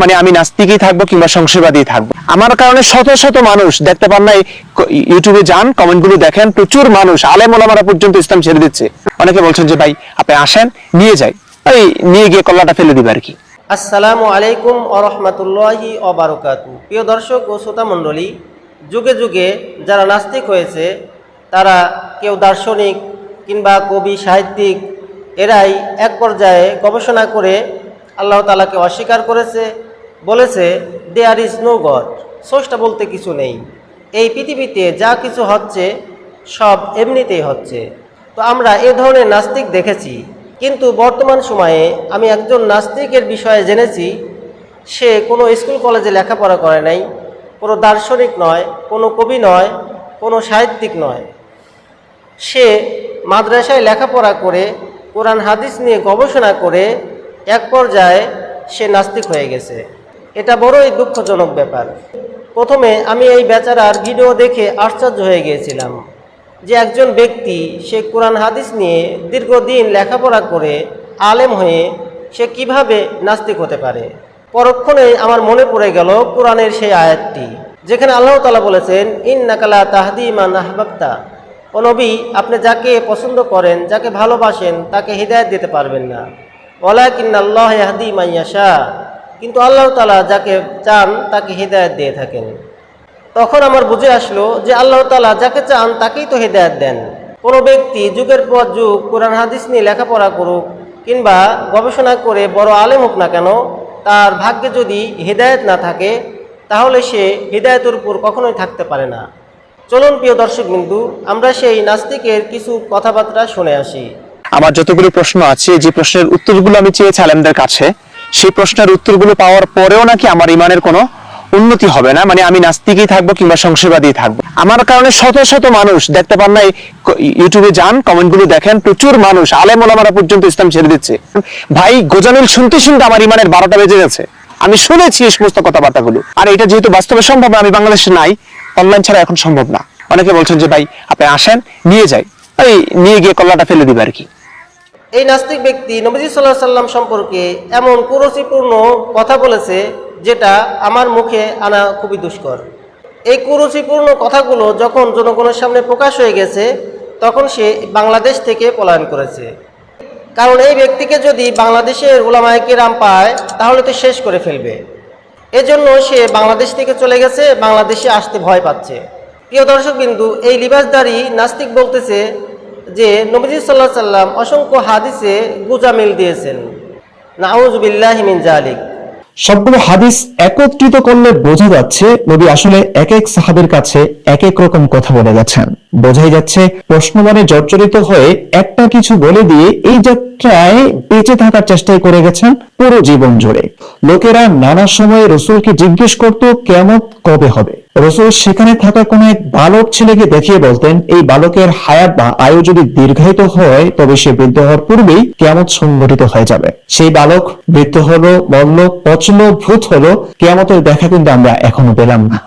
মানে আমি নাস্তিকই থাকব কিংবা সংশয়বাদী থাকব। আমার কারণে শত শত মানুষ দেখতে পান না ইউটিউবে যান কমেন্টগুলো দেখেন, প্রচুর মানুষ, আলেম ওলামারা পর্যন্ত ইসলাম ছেড়ে দিচ্ছে। অনেকে বলছেন যে, ভাই, আপনি আসেন, নিয়ে যাই। এই নিয়ে গিয়ে কল্লাটা ফেলে দিবে আর কি। আসসালামু আলাইকুম আরহামতুল্লাহি অবারকাতু প্রিয় দর্শক ও শ্রোতা মণ্ডলী, যুগে যুগে যারা নাস্তিক হয়েছে, তারা কেউ দার্শনিক কিংবা কবি, সাহিত্যিক, এরাই এক পর্যায়ে গবেষণা করে আল্লাহ তালাকে অস্বীকার করেছে বলেছে দেয়ার ইজ নো গড স্রষ্টা বলতে কিছু নেই। এই পৃথিবীতে যা কিছু হচ্ছে, সব এমনিতেই হচ্ছে। তো আমরা এ ধরনের নাস্তিক দেখেছি। কিন্তু বর্তমান সময়ে আমি একজন নাস্তিকের বিষয়ে জেনেছি, সে কোনো স্কুল কলেজে লেখাপড়া করে নাই, কোনো দার্শনিক নয়, কোনো কবি নয়, কোনো সাহিত্যিক নয়। সে মাদ্রাসায় লেখাপড়া করে, কোরআন, হাদিস নিয়ে গবেষণা করে, এক পর্যায়ে সে নাস্তিক হয়ে গেছে। এটা বড়ই দুঃখজনক ব্যাপার। প্রথমে আমি এই বেচারার ভিডিও দেখে আশ্চর্য হয়ে গিয়েছিলাম যে একজন ব্যক্তি সে কোরআন হাদিস নিয়ে দীর্ঘদিন লেখাপড়া করে আলেম হয়ে সে কীভাবে নাস্তিক হতে পারে? পরক্ষণে আমার মনে পড়ে গেল কোরআনের সেই আয়াতটি, যেখানে আল্লাহ তালা বলেছেন ইন নাকালা তাহদি মান আহবাক্তা ও নবী, আপনি যাকে পছন্দ করেন, যাকে ভালোবাসেন, তাকে হৃদায়ত দিতে পারবেন না। ওলা কিন আল্লাহ হাদি মাইয়াশা কিন্তু আল্লাহ তালা যাকে চান তাকে হৃদায়ত দিয়ে থাকেন। তখন আমার বুঝে আসলো যে আল্লাহ তালা যাকে চান তাকেই তো হেদায়ত দেন। কোনো ব্যক্তি যুগের পর যুগ কোরআন, হাদিস নিয়ে লেখাপড়া করুক কিংবা গবেষণা করে বড় আলেম হোক না কেন, তার ভাগ্যে যদি হৃদায়ত না থাকে, তাহলে সে হৃদায়তের উপর কখনোই থাকতে পারে না। চলুন প্রিয় দর্শক বিন্দু আমরা সেই নাস্তিকের কিছু কথাবার্তা শুনে আসি। আমার যতগুলো প্রশ্ন আছে, যে প্রশ্নের উত্তরগুলো আমি চেয়েছি আলেমদের কাছে সেই প্রশ্নের উত্তরগুলো পাওয়ার পরেও নাকি আমার ইমানের কোনো উন্নতি হবে না। মানে আমি নাস্তিকই থাকব কিংবা সংশয়বাদী থাকব। আমার কারণে শত শত মানুষ, দেখতে পান না ইউটিউবে যান কমেন্টগুলো দেখেন, প্রচুর মানুষ, আলেম ওলামারা পর্যন্ত ইসলাম ছেড়ে দিচ্ছে। ভাই গোজানুল শুনতে শুনতে আমার ইমানের বারোটা বেজে গেছে। আমি শুনেছি এই সমস্ত কথাবার্তাগুলো। আর এটা যেহেতু বাস্তবে সম্ভব না, আমি বাংলাদেশে নাই, অনলাইন ছাড়া এখন সম্ভব না। অনেকে বলছেন যে, ভাই, আপনি আসেন, নিয়ে যাই। এই, নিয়ে গিয়ে কল্লাটা ফেলে দিবে আর কি। এই নাস্তিক ব্যক্তি নবীজি সাল্লাহ সাল্লাম সম্পর্কে এমন কুরুচিপূর্ণ কথা বলেছে যেটা আমার মুখে আনা খুবই দুষ্কর। এই কুরুচিপূর্ণ কথাগুলো যখন জনগণের সামনে প্রকাশ হয়ে গেছে, তখন সে বাংলাদেশ থেকে পলায়ন করেছে। কারণ এই ব্যক্তিকে যদি বাংলাদেশের ওলামায় কেরাম পায়, তাহলে তো শেষ করে ফেলবে। এজন্য সে বাংলাদেশ থেকে চলে গেছে, বাংলাদেশে আসতে ভয় পাচ্ছে। প্রিয় দর্শক বিন্দু এই লিবাসদারি নাস্তিক বলতেছে যে নবীজি সাল্লাহ সাল্লাম অসংখ্য হাদিসে গুজামিল দিয়েছেন। নাউজুবিল্লাহ বিল্লাহিমিন জালিক সবগুলো হাদিস একত্রিত করলে বোঝা যাচ্ছে নবী আসলে এক এক সাহাবের কাছে এক এক রকম কথা বলে গেছেন বোঝাই যাচ্ছে প্রশ্নবাণে জর্জরিত হয়ে একটা কিছু বলে দিয়ে এই যাত্রায় বেঁচে থাকার চেষ্টাই করে গেছেন পুরো জীবন জুড়ে। লোকেরা নানা সময়ে রসুলকে জিজ্ঞেস করত, কেমন? কবে হবে? রসুল সেখানে থাকা কোন এক বালক ছেলেকে দেখিয়ে বলতেন, এই বালকের হায়াত বা আয়ু যদি দীর্ঘায়িত হয়, তবে সে বৃদ্ধ হওয়ার পূর্বেই কেমন সংগঠিত হয়ে যাবে। সেই বালক বৃদ্ধ হলো, বলল পচলো ভূত হলো, কেয়ামতের দেখা কিন্তু আমরা এখনও পেলাম না।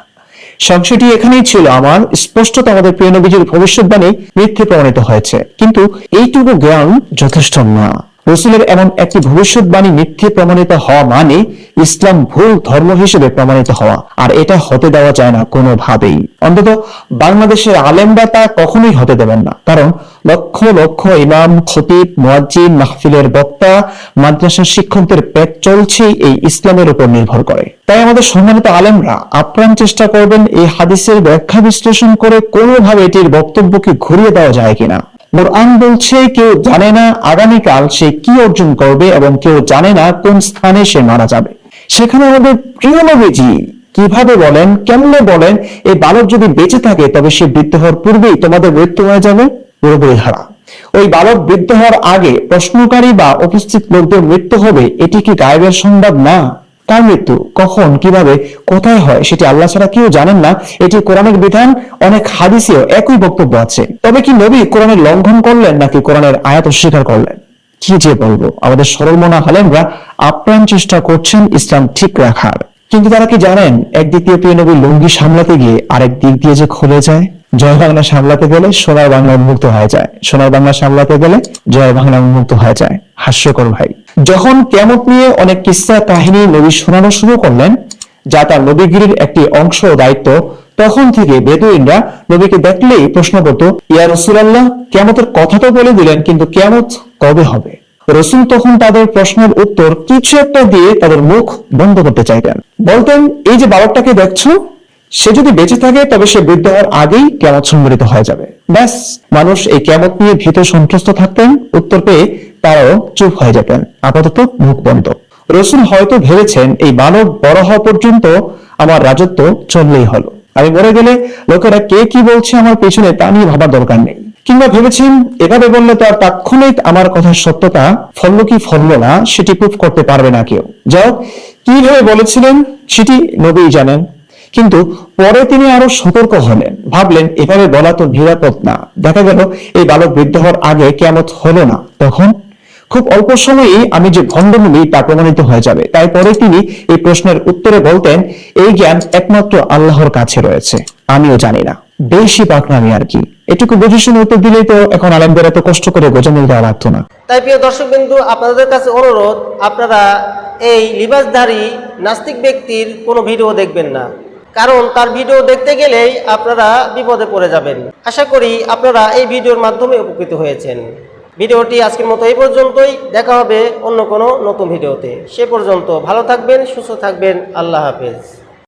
সংশয়টি এখানেই ছিল, আমার স্পষ্ট স্পষ্টত আমাদের প্রিয় নবীজির ভবিষ্যৎবাণী মিথ্যে প্রমাণিত হয়েছে। কিন্তু এইটুকু জ্ঞান যথেষ্ট না। রসুলের এমন একটি ভবিষ্যৎবাণী মিথ্যে প্রমাণিত হওয়া মানে ইসলাম ভুল ধর্ম হিসেবে প্রমাণিত হওয়া। আর এটা হতে দেওয়া যায় না কোনোভাবেই। অন্তত বাংলাদেশের আলেমরা তা কখনোই হতে দেবেন না। কারণ লক্ষ লক্ষ ইমাম, খতিব, মুয়াজ্জিন, মাহফিলের বক্তা, মাদ্রাসার শিক্ষকদের পেট চলছে এই ইসলামের উপর নির্ভর করে। তাই আমাদের সম্মানিত আলেমরা আপ্রাণ চেষ্টা করবেন এই হাদিসের ব্যাখ্যা বিশ্লেষণ করে কোনোভাবে এটির বক্তব্যকে ঘুরিয়ে দেওয়া যায় কিনা। কোরআন বলছে, কেউ জানে না আগামীকাল সে কি অর্জন করবে এবং কেউ জানে না কোন স্থানে সে মারা যাবে। সেখানে আমাদের প্রিয় নবীজি কীভাবে বলেন, কেমনে বলেন, এই বালক যদি বেঁচে থাকে, তবে সে বৃদ্ধ হওয়ার পূর্বেই তোমাদের মৃত্যু হয়ে যাবে? পুরোপুরি হারা। ওই বালক বৃদ্ধ হওয়ার আগে প্রশ্নকারী বা উপস্থিত লোকদের মৃত্যু হবে, এটি কি গায়েবের সংবাদ না? কার মৃত্যু কখন, কীভাবে, কোথায় হয় সেটি আল্লাহ ছাড়া কেউ জানেন না। এটি কোরআনের বিধান, অনেক হাদিসেও একই বক্তব্য আছে। তবে কি নবী কোরআনের লঙ্ঘন করলেন নাকি কোরআনের আয়াত অস্বীকার করলেন? কি যে বলব, আমাদের সরল মনা হালেমরা আপ্রাণ চেষ্টা করছেন ইসলাম ঠিক রাখার। কিন্তু তারা কি জানেন, একদিক দিয়ে প্রিয় নবী লুঙ্গি সামলাতে গিয়ে আরেক দিক দিয়ে যে খুলে যায়? জয় বাংলা সামলাতে গেলে সোনার বাংলা উন্মুক্ত হয়ে যায়। সোনার বাংলা সামলাতে গেলে জয় বাংলা উন্মুক্ত হয়ে যায়। হাস্যকর ভাই। যখন কেমত নিয়ে অনেক কিস্সা কাহিনী নবী শোনানো শুরু করলেন, যা তার নবীগিরির একটি অংশ দায়িত্ব, তখন থেকে বেদুইনরা নবীকে দেখলেই প্রশ্ন করত, ইয়া রসুলাল্লাহ, কেমতের কথা তো বলে দিলেন, কিন্তু কেমত কবে হবে? রসুল তখন তাদের প্রশ্নের উত্তর কিছু একটা দিয়ে তাদের মুখ বন্ধ করতে চাইতেন। বলতেন, এই যে বাবাটাকে দেখছ সে যদি বেঁচে থাকে, তবে সে বৃদ্ধ হওয়ার আগেই কেমত সংগঠিত হয়ে যাবে। ব্যাস, মানুষ এই কেমত নিয়ে ভীত সন্ত্রস্ত থাকতেন, উত্তর পেয়ে তারাও চুপ হয়ে যেতেন। আপাতত মুখ বন্ধ। রসুল হয়তো ভেবেছেন, এই বালক বড় হওয়া পর্যন্ত আমার রাজত্ব চললেই হলো। আমি মরে গেলে লোকেরা কে কি বলছে আমার পেছনে তা নিয়ে ভাবার দরকার নেই। কিংবা ভেবেছেন, এভাবে বললে তো আর তাৎক্ষণিক আমার কথার সত্যতা ফলল কি ফলল না, সেটি প্রুফ করতে পারবে না কেউ। যাই হোক কীভাবে বলেছিলেন, সেটি নবী জানেন। কিন্তু পরে তিনি আরও সতর্ক হলেন। ভাবলেন, এভাবে বলা তো নিরাপদ না। দেখা গেল, এই বালক বৃদ্ধ হওয়ার আগে কেমত হলো না। তখন খুব অল্প সময়েই আমি যে ভণ্ডমূলী তা প্রমাণিত হয়ে যাবে। তাই পরে তিনি এই প্রশ্নের উত্তরে বলতেন, এই জ্ঞান একমাত্র আল্লাহর কাছে রয়েছে। আমিও জানি না। বেশি পাকনামি আর কি। এটুকু বুঝে শুনে উত্তর দিলেই তো এখন আলেমদের এত কষ্ট করে গোজামিল দেওয়া লাগতো না। তাই প্রিয় দর্শক বিন্দু আপনাদের কাছে অনুরোধ, আপনারা এই লিবাসধারী নাস্তিক ব্যক্তির কোনো ভিডিও দেখবেন না। কারণ তার ভিডিও দেখতে গেলেই আপনারা বিপদে পড়ে যাবেন। আশা করি আপনারা এই ভিডিওর মাধ্যমে উপকৃত হয়েছেন। ভিডিওটি আজকের মতো এই পর্যন্তই। দেখা হবে অন্য কোনো নতুন ভিডিওতে। সে পর্যন্ত ভালো থাকবেন, সুস্থ থাকবেন। আল্লাহ হাফেজ।